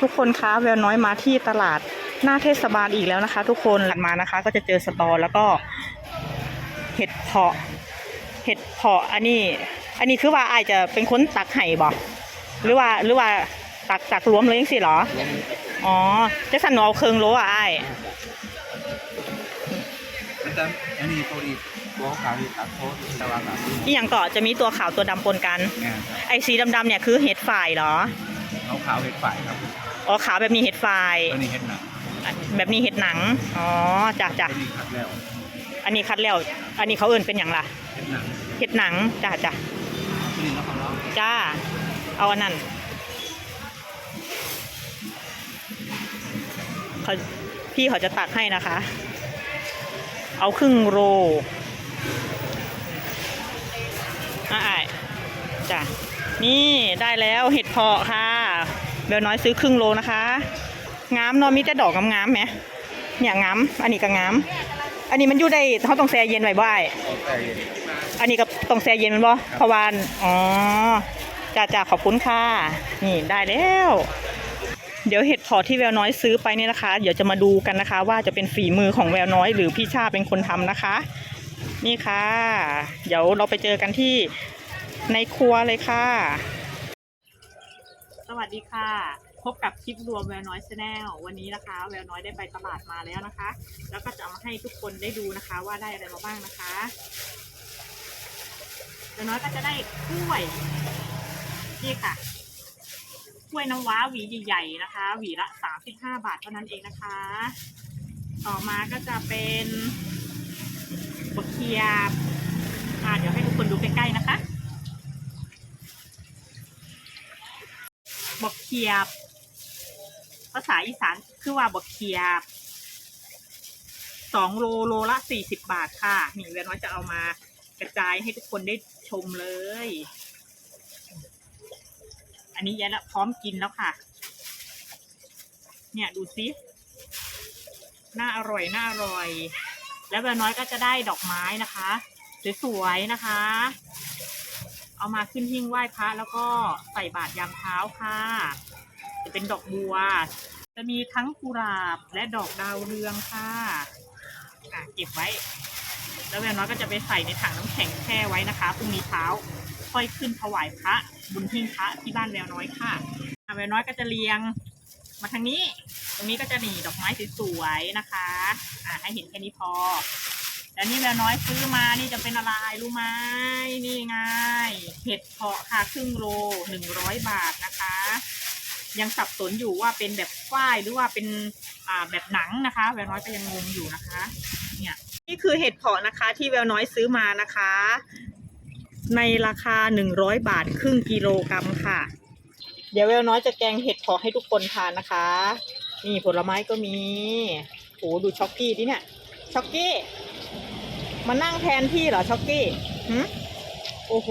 ทุกคนคะแววน้อยมาที่ตลาดหน้าเทศบาลอีกแล้วนะคะ ทุกคนหลังมานะคะ ก็จะเจอสตอแล้วก็เห็ดเพาะเห็ดเพาะอันนี้ อันนี้คือว่าอายจะเป็นคนตักไห่บ่หรือว่าหรือว่าตักตักรวมเลยยังสิเหรอ อ๋อจะสั่นหนูเอาเครื่องโลอะอายแต่อันนี้ตัวนี้ตัวขาวนี่ตัดโพสตะวันตกอีอย่างก็จะมีตัวขาวตัวดำปนกันงานไอ้สีดำๆเนี่ยคือเห็ดฝ่ายเหรอ เขาขาวเห็ดฝ่ายครับอ๋อขาวแบบนี้เห็ดฝ่ายตัวนี้เห็ดหนักแบบนี้เห็ดหนัง อ๋อจ้ะจ้ะตัวนี้ขัดแล้วอันนี้คัดแล้ว อันนี้เขาเอื่นเป็นอย่างล่ะเห็ดหนักเห็ดหนังจ้ะจ้ะตัวนี้เราของเราจ้า เอาอันนั้นเขาพี่เขาจะตักให้นะคะ เอาครึ่งโลอะอ้ายจ้ะนี่ได้แล้วเห็ดเพาะค่ะ เบลน้อยซื้อครึ่งโลนะคะงามนอะมีแต่ดอกงามๆไหมเนี่ยงามอันนี้ก็งามอันนี้มันอยู่ได้เขาต้องแช่เย็นไว้บ่ายอันนี้ก็ต้องแช่เย็นมันบ่พราะว่าอ๋อจ้าจ้าขอบคุณค่ะนี่ได้แล้วเดี๋ยวเห็ดพอที่แววน้อยซื้อไปเนี่ยนะคะ เดี๋ยวจะมาดูกันนะคะ ว่าจะเป็นฝีมือของแววน้อยหรือพี่ชาเป็นคนทำนะคะ นี่ค่ะ เดี๋ยวเราไปเจอกันที่ในครัวเลยค่ะ สวัสดีค่ะ พบกับคลิปรวมแววน้อยชาแนลวันนี้นะคะ แววน้อยได้ไปตลาดมาแล้วนะคะ แล้วก็จะมาให้ทุกคนได้ดูนะคะว่าได้อะไรมาบ้างนะคะแววน้อยก็จะได้กล้วยนี่ค่ะกล้วยน้ำว้าหวีใหญ่ๆนะคะ หวีละสามสิบห้าบาทเท่านั้นเองนะคะ ต่อมาก็จะเป็นบะเคียบอ่าเดี๋ยวให้ทุกคนดูใกล้ๆนะคะบะ เคียบ ภาษาอีสานคือว่าบะเคียบสองโลโลละสี่สิบบาทค่ะ นี่เวน้อยจะเอามากระจายให้ทุกคนได้ชมเลย อันนี้ยายละพร้อมกินแล้วค่ะ เนี่ยดูสิน่าอร่อยน่าอร่อย แล้วแบบน้อยก็จะได้ดอกไม้นะคะสวยๆนะคะ เอามาขึ้นหิ้งไหว้พระแล้วก็ใส่บาตรยามเช้าค่ะ จะเป็นดอกบัว จะมีทั้งกุหลาบและดอกดาวเรืองค่ะอะเก็บไว้ แล้วแววน้อยก็จะไปใส่ในถังน้ำแข็งแช่ไว้นะคะพรุ่งนี้เช้า ค่อยขึ้นถวายพระบุญหิ้งพระที่บ้านแววน้อยค่ะอะแววน้อยก็จะเรียงมาทางนี้ ตรงนี้ก็จะหนีดอกไม้สวยๆนะคะ อ่าให้เห็นแค่นี้พอ แล้วนี่แววน้อยซื้อมานี่จะเป็นอะไรรู้ไหมนี่ไงเห็ดเพาะค่ะครึ่งโลหนึ่งร้อยบาทนะคะ ยังสับสนอยู่ว่าเป็นแบบฝ้ายหรือว่าเป็นอ่าแบบหนังนะคะแววน้อยก็ยังงงอยู่นะคะ เนี่ยนี่คือเห็ดเพาะนะคะที่แววน้อยซื้อมานะคะ ในราคาหนึ่งร้อยบาทครึ่งกิโลกรัมค่ะ เดี๋ยวแววน้อยจะแกงเห็ดเพาะให้ทุกคนทานนะคะ นี่ผลไม้ก็มีโอ้ดูช็อกกี้ดิเนี่ย ช็อกกี้ มานั่งแทนพี่เหรอช็อกกี้หืมโอ้โห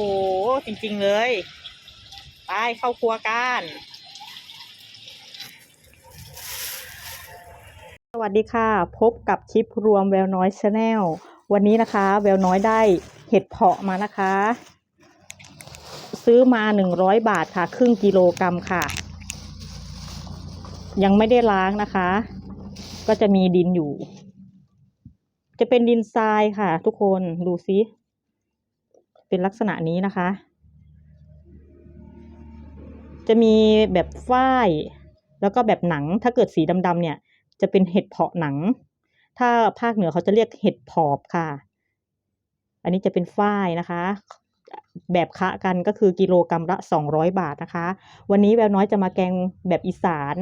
จริง ๆ เลย ไปเข้าครัวกัน สวัสดีค่ะ พบกับคลิปรวมแววน้อยชาแนลวันนี้นะคะ แววน้อยได้เห็ดเพาะมานะคะ ซื้อมาหนึ่งร้อยบาทค่ะ ครึ่งกิโลกรัมค่ะ ยังไม่ได้ล้างนะคะ ก็จะมีดินอยู่ จะเป็นดินทรายค่ะ ทุกคนดูซิเป็นลักษณะนี้นะคะ จะมีแบบฝ้าย แล้วก็แบบหนังถ้าเกิดสีดำๆเนี่ย จะเป็นเห็ดเพาะหนัง ถ้าภาคเหนือเขาจะเรียกเห็ดผอบค่ะ อันนี้จะเป็นฝ้ายนะคะ แบบคะกันก็คือกิโลกรรัมละสองร้อยบาทนะคะ วันนี้แววน้อยจะมาแกงแบบอีสาน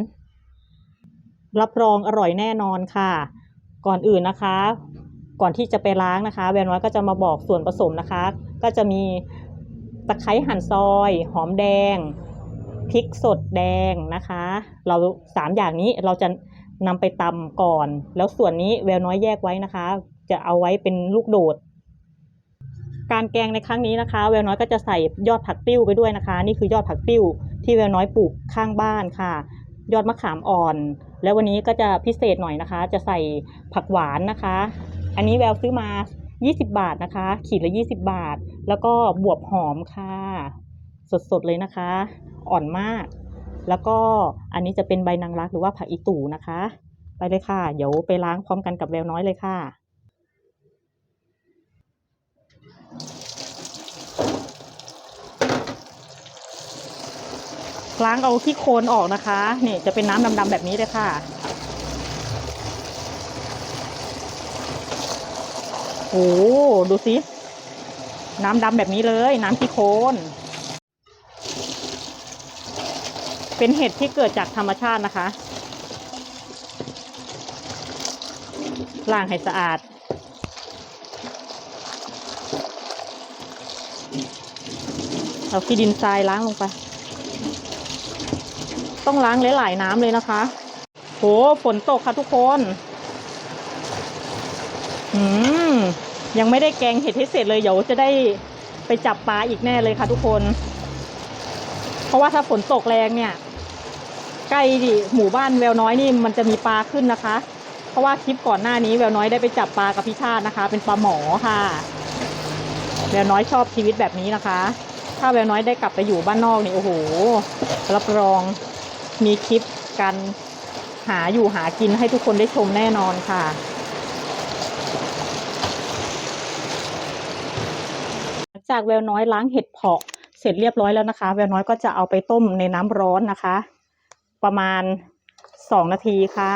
รับรองอร่อยแน่นอนค่ะ ก่อนอื่นนะคะ ก่อนที่จะไปล้างนะคะแววน้อยก็จะมาบอกส่วนผสมนะคะ ก็จะมีตะไคร้หั่นซอย หอมแดงพริกสดแดงนะคะ เราสามอย่างนี้เราจะนำไปตำก่อน แล้วส่วนนี้แววน้อยแยกไว้นะคะ จะเอาไว้เป็นลูกโดด การแกงในครั้งนี้นะคะ แววน้อยก็จะใส่ยอดผักติ้วไปด้วยนะคะ นี่คือยอดผักติ้วที่แววน้อยปลูกข้างบ้านค่ะ ยอดมะขามอ่อน แล้ววันนี้ก็จะพิเศษหน่อยนะคะ จะใส่ผักหวานนะคะ อันนี้แววซื้อมา 20 บาทนะคะ ขีดละ 20 บาท แล้วก็บวบหอมค่ะ สดๆเลยนะคะ อ่อนมาก แล้วก็อันนี้จะเป็นใบนางรักหรือว่าผักอีตู่นะคะ ไปเลยค่ะ เดี๋ยวไปล้างพร้อมกันกับแววน้อยเลยค่ะ ล้างเอาขี้โคลนออกนะคะ นี่จะเป็นน้ำดำๆแบบนี้เลยค่ะ โอ้ดูสิ น้ำดำแบบนี้เลย น้ำขี้โคลนเป็นเห็ดที่เกิดจากธรรมชาตินะคะ ล้างให้สะอาดเอาขี้ดินทรายล้างลงไป ต้องล้างหลายๆน้ำเลยนะคะ โหฝนตกค่ะทุกคนอืมยังไม่ได้แกงเห็ดให้เสร็จเลยเดี๋ยวจะได้ไปจับปลาอีกแน่เลยค่ะทุกคน เพราะว่าถ้าฝนตกแรงเนี่ยใกล้ดิหมู่บ้านแววน้อยนี่มันจะมีปลาขึ้นนะคะ เพราะว่าคลิปก่อนหน้านี้แววน้อยได้ไปจับปลากับพี่ชาตินะคะ เป็นปลาหมอค่ะ แววน้อยชอบชีวิตแบบนี้นะคะ ถ้าแววน้อยได้กลับไปอยู่บ้านนอกนี่โอ้โหรับรอง มีคลิปการหาอยู่หากินให้ทุกคนได้ชมแน่นอนค่ะ จากแววน้อยล้างเห็ดเผาะเสร็จเรียบร้อยแล้วนะคะ แววน้อยก็จะเอาไปต้มในน้ำร้อนนะคะ ประมาณสองนาทีค่ะ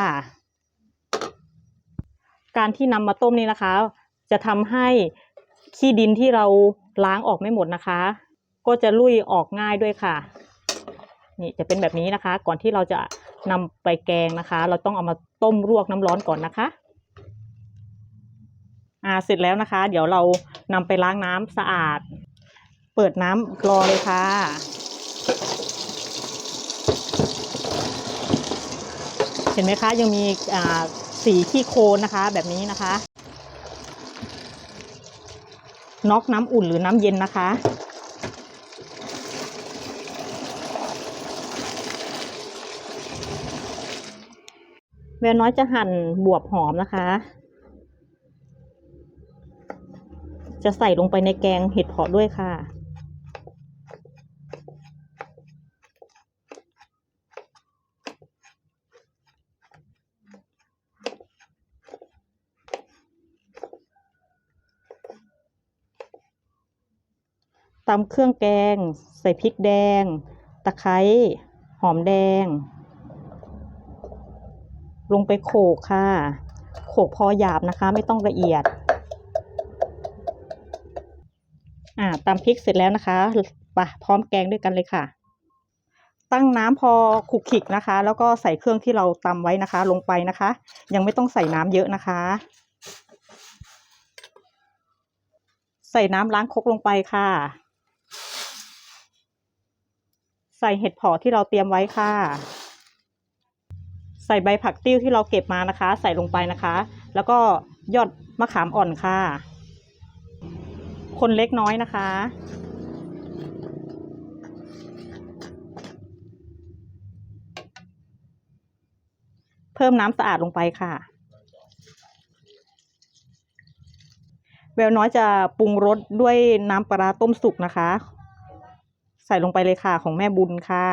การที่นำมาต้มนี่นะคะ จะทำให้ขี้ดินที่เราล้างออกไม่หมดนะคะ ก็จะลุยออกง่ายด้วยค่ะ นี่จะเป็นแบบนี้นะคะ ก่อนที่เราจะนำไปแกงนะคะ เราต้องเอามาต้มลวกน้ำร้อนก่อนนะคะอ่าเสร็จแล้วนะคะ เดี๋ยวเรานำไปล้างน้ำสะอาด เปิดน้ำรอเลยค่ะเห็นไหมคะยังมีอ่าสีขี้โคลนนะคะ แบบนี้นะคะ น็อกน้ำอุ่นหรือน้ำเย็นนะคะ แววน้อยจะหั่นบวบหอมนะคะ จะใส่ลงไปในแกงเห็ดเผาะด้วยค่ะ ตำเครื่องแกง ใส่พริกแดง ตะไคร้ หอมแดง ลงไปโขลกค่ะ โขลกพอหยาบนะคะ ไม่ต้องละเอียด อ่าตำพริกเสร็จแล้วนะคะไปพร้อมแกงด้วยกันเลยค่ะ ตั้งน้ำพอขุกขิกนะคะ แล้วก็ใส่เครื่องที่เราตำไว้นะคะ ลงไปนะคะ ยังไม่ต้องใส่น้ำเยอะนะคะ ใส่น้ำล้างครกลงไปค่ะ ใส่เห็ดเผาะที่เราเตรียมไว้ค่ะ ใส่ใบผักติ้วที่เราเก็บมานะคะ ใส่ลงไปนะคะ แล้วก็ยอดมะขามอ่อนค่ะ คนเล็กน้อยนะคะ เพิ่มน้ำสะอาดลงไปค่ะ แววน้อยจะปรุงรสด้วยน้ำปลาต้มสุกนะคะ ใส่ลงไปเลยค่ะของแม่บุญค่ะ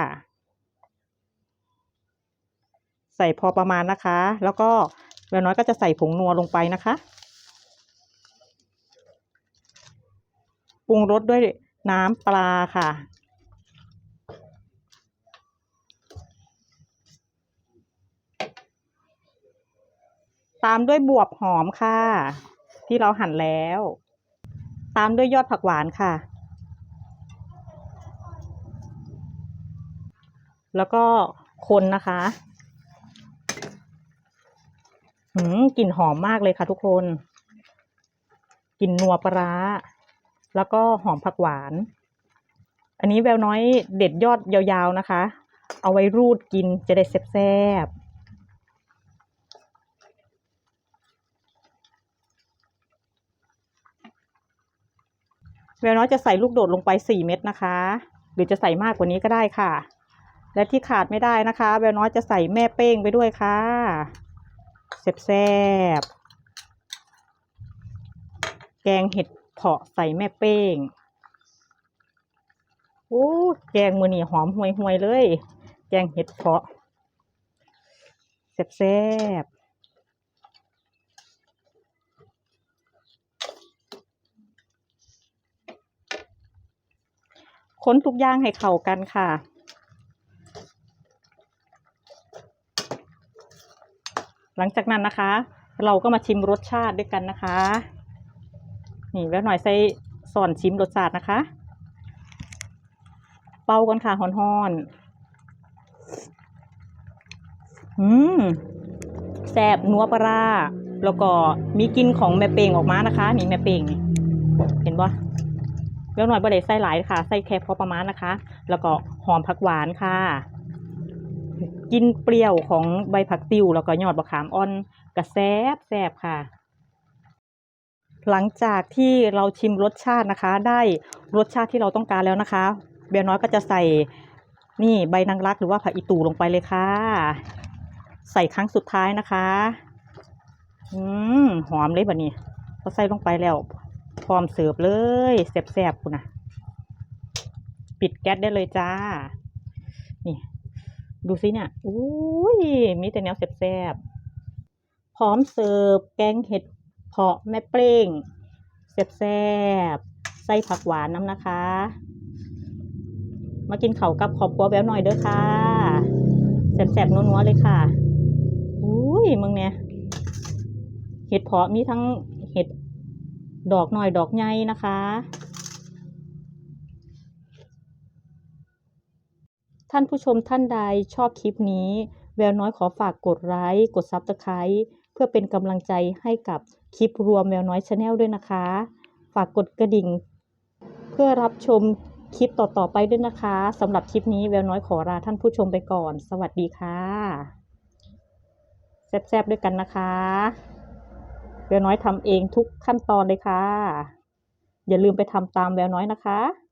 ใส่พอประมาณนะคะ แล้วก็แววน้อยก็จะใส่ผงนัวลงไปนะคะปรุงรสด้วยน้ำปลาค่ะ ตามด้วยบวบหอมค่ะ ที่เราหั่นแล้ว ตามด้วยยอดผักหวานค่ะ แล้วก็คนนะคะ หืมกลิ่นหอมมากเลยค่ะทุกคนกลิ่นนัวปลาร้าแล้วก็หอมผักหวาน อันนี้แววน้อยเด็ดยอดยาวๆนะคะ เอาไว้รูดกินจะได้แซ่บๆแววน้อยจะใส่ลูกโดดลงไปสี่เม็ดนะคะ หรือจะใส่มากกว่านี้ก็ได้ค่ะ และที่ขาดไม่ได้นะคะ แววน้อยจะใส่แม่เป้งไปด้วยค่ะ แซ่บๆแกงเห็ดเผาะใส่แม่เป้งโอ้แกงมือนี่หอมห่วยๆเลย แกงเห็ดเพาะแซ่บๆค้นทุกอย่างให้เข้ากันค่ะ หลังจากนั้นนะคะ เราก็มาชิมรสชาติด้วยกันนะคะ นี่แล้วหน่อยใส่สอนชิมรสชาตินะคะ เป่ากันค่ะหอนๆอืมแซบนัวปลาร้าแล้วก็มีกินของแม่เปงออกมานะคะ นี่แม่เปงเห็นปะแล้วหน่อยบ่ได้ใส่หลายค่ะใส่แค่พอประมาณนะคะ แล้วก็หอมผักหวานค่ะ กลินเปรี้ยวของใบผักติวแล้วก็ยอดบะขามอ่อนกระแซบแซบค่ะ หลังจากที่เราชิมรสชาตินะคะ ได้รสชาติที่เราต้องการแล้วนะคะเบียน้อยก็จะใส่นี่ใบนางรักหรือว่าผักอีตูลงไปเลยค่ะ ใส่ครั้งสุดท้ายนะคะอืมหอมเลยบะนี่พอใส่ลงไปแล้วพร้อมเสิร์ฟเลยแซ่บๆคุณนะปิดแก๊สได้เลยจ้า ดูสิเนี่ยอุ้ยมีแต่แนวแซ่บๆพร้อมเสิร์ฟแกงเห็ดเพาะแม่เปร่งแซ่บๆใส่ผักหวานน้ำนะคะ มากินเข่ากับขอบครัวแววหน่อยเด้อค่ะแซ่บๆนัวๆเลยค่ะอุ้ยมึงเนี่ยเห็ดเพาะมีทั้งเห็ดดอกหน่อยดอกใหญ่นะคะ ท่านผู้ชมท่านใดชอบคลิปนี้ แววน้อยขอฝากกดไลค์กดซับสไคร b ์เพื่อเป็นกำลังใจให้กับคลิปรวมแววน้อยชาแนลด้วยนะคะ ฝากกดกระดิ่ง เพื่อรับชมคลิปต่อๆไปด้วยนะคะสำหรับคลิปนี้แววน้อยขอลาท่านผู้ชมไปก่อน สวัสดีค่ะแซ่บๆด้วยกันนะคะแววน้อยทำเองทุกขั้นตอนเลยค่ะ อย่าลืมไปทำตามแววน้อยนะคะ